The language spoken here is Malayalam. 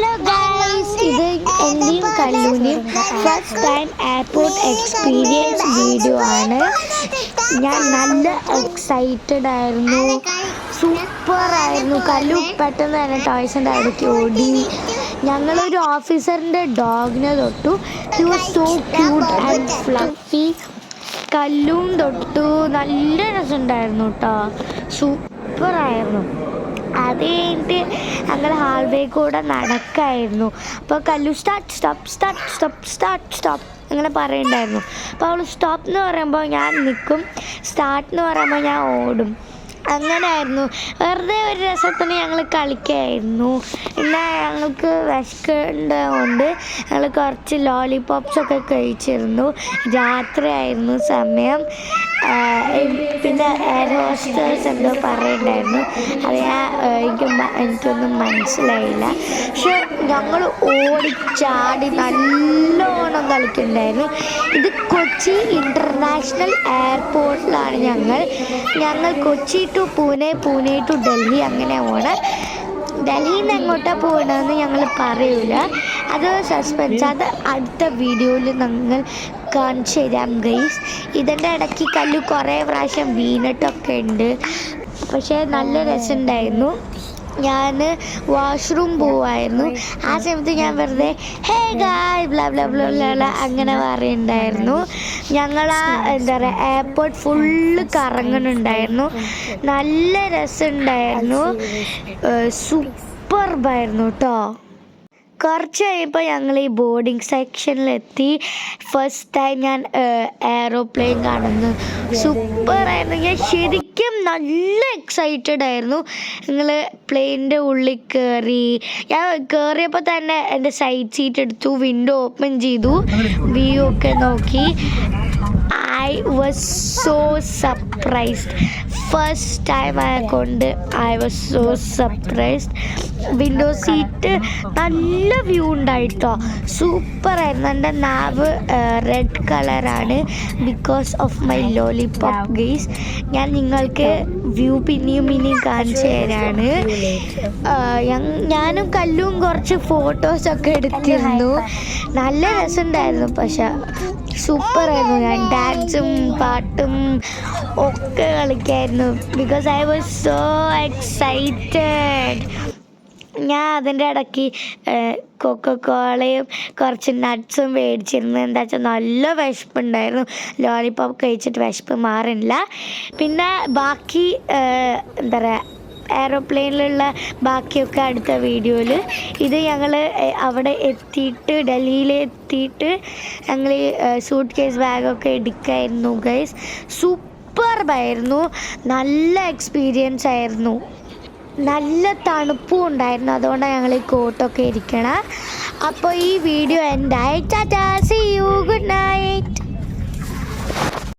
ഹലോ ഗൈസ് ഇത് എന്റെയും കല്ലൂരിയും first time airport experience video ആണ്. ഞാൻ നല്ല എക്സൈറ്റഡ് ആയിരുന്നു. സൂപ്പർ ആയിരുന്നു. കല്ലു പെട്ടെന്ന് തന്നെ ടോയ്സിന്റെ അടുത്ത് ഓടി. ഞങ്ങളൊരു ഓഫീസറിന്റെ ഡോഗിനെ തൊട്ടു. He was so cute and fluffy കല്ലും തൊട്ടു. നല്ല രസമുണ്ടായിരുന്നു കേട്ടോ സൂപ്പറായിരുന്നു അത് കഴിഞ്ഞിട്ട് ഞങ്ങൾ ഹാൾവേ കൂടെ നടക്കായിരുന്നു. അപ്പോൾ Kallu start stop start stop start stop അങ്ങനെ പറയുന്നുണ്ടായിരുന്നു അപ്പോൾ അവൾ സ്റ്റോപ്പ് എന്ന് പറയുമ്പോൾ ഞാൻ നിൽക്കും സ്റ്റാർട്ട് എന്ന് പറയുമ്പോൾ ഞാൻ ഓടും. അങ്ങനെയായിരുന്നു വെറുതെ ഒരു രസത്തിന് ഞങ്ങൾ കളിക്കായിരുന്നു. പിന്നെ ഞങ്ങൾക്ക് വിശക്കേണ്ടതുകൊണ്ട് ഞങ്ങൾ കുറച്ച് ലോലിപോപ്സൊക്കെ കഴിച്ചിരുന്നു. രാത്രിയായിരുന്നു സമയം. പിന്നെ എയർ ഹോസ്റ്റേഴ്സ് എന്തോ പറയുന്നുണ്ടായിരുന്നു അത് ഞാൻ എനിക്ക് എനിക്കൊന്നും മനസ്സിലായില്ല. പക്ഷെ ഞങ്ങൾ ഓടിച്ചാടി നല്ലോണം കളിക്കുന്നുണ്ടായിരുന്നു. ഇത് കൊച്ചി ഇന്റർനാഷണൽ എയർപോർട്ടിലാണ് ഞങ്ങൾ. ഞങ്ങൾ കൊച്ചി ടു പൂനെ പൂനെ ടു ഡൽഹി അങ്ങനെ പോണ് ഡൽഹിയിൽ നിന്ന് എങ്ങോട്ടാണ് പോകണമെന്ന് ഞങ്ങൾ പറയൂല. അത് സസ്പെൻസ് അത് അടുത്ത വീഡിയോയിൽ ഞങ്ങൾ കാണിച്ചു തരാം ഗൈസ് ഇതിന്റെ ഇടയ്ക്ക് കല്ല് കുറേ പ്രാവശ്യം വീണിട്ടൊക്കെ ഉണ്ട്. പക്ഷേ നല്ല രസമുണ്ടായിരുന്നു. ഞാൻ വാഷ്റൂം പോവായിരുന്നു. ആ സമയത്ത് ഞാൻ വെറുതെ ഹേ ഗായ് ബ്ലാ ബ്ലാ ബ്ലാ അങ്ങനെ പറയുന്നുണ്ടായിരുന്നു. ഞങ്ങൾ ആ എന്താ പറയുക എയർപോർട്ട് ഫുള്ള് കറങ്ങുന്നുണ്ടായിരുന്നു. നല്ല രസമുണ്ടായിരുന്നു. സൂപ്പർബായിരുന്നു കേട്ടോ കുറച്ച് കഴിയുമ്പോൾ ഞങ്ങൾ ഈ ബോർഡിംഗ് സെക്ഷനിലെത്തി ഫസ്റ്റ് ടൈം ഞാൻ എയറോപ്ലെയിൻ കാണുന്നു. സൂപ്പറായിരുന്നു ഞാൻ ശരിക്കും നല്ല എക്സൈറ്റഡ് ആയിരുന്നു. നിങ്ങൾ പ്ലെയിനിന്റെ ഉള്ളിൽ കയറി ഞാൻ കയറിയപ്പോൾ തന്നെ എന്റെ സൈഡ് സീറ്റ് എടുത്തു വിൻഡോ ഓപ്പൺ ചെയ്തു വ്യൂ ഒക്കെ നോക്കി. I was so surprised first time ആയതുകൊണ്ട് I was so surprised window seat നല്ല വ്യൂ ഉണ്ടായിട്ടോ. സൂപ്പറായിരുന്നു എന്റെ നാവ് റെഡ് കളറാണ് because of my lollipop guys ഞാൻ നിങ്ങൾക്ക് വ്യൂ പിന്നെയും പിന്നെയും കാണിച്ചു തരാണ്. ഞാനും കല്ലും കുറച്ച് ഫോട്ടോസൊക്കെ എടുത്തിരുന്നു. നല്ല രസമുണ്ടായിരുന്നു. പക്ഷെ സൂപ്പറായിരുന്നു. ഞാൻ ഡാൻസും പാട്ടും ഒക്കെ കളിക്കായിരുന്നു. Because I was so excited ഞാൻ അതിന്റെ ഇടയ്ക്ക് കൊക്കോ കോളയും കുറച്ച് നട്ട്സും മേടിച്ചിരുന്നു. എന്താ വെച്ചാൽ നല്ല വിശപ്പുണ്ടായിരുന്നു. ലോലിപോപ്പ് കഴിച്ചിട്ട് വിശപ്പ് മാറില്ല. പിന്നെ ബാക്കി എന്താ പറയുക എയറോപ്ലെയിനിലുള്ള ബാക്കിയൊക്കെ അടുത്ത വീഡിയോയിൽ ഇത് ഞങ്ങൾ അവിടെ എത്തിയിട്ട് ഡൽഹിയിൽ എത്തിയിട്ട് ഞങ്ങൾ സൂട്ട് കേസ് ബാഗൊക്കെ എടുക്കായിരുന്നു ഗൈസ് സൂപ്പർബായിരുന്നു നല്ല എക്സ്പീരിയൻസ് ആയിരുന്നു. നല്ല തണുപ്പും ഉണ്ടായിരുന്നു. അതുകൊണ്ടാണ് ഞങ്ങൾ ഈ കോട്ടൊക്കെ ഇരിക്കണം. അപ്പോൾ ഈ വീഡിയോ എന്റെ tata see you good night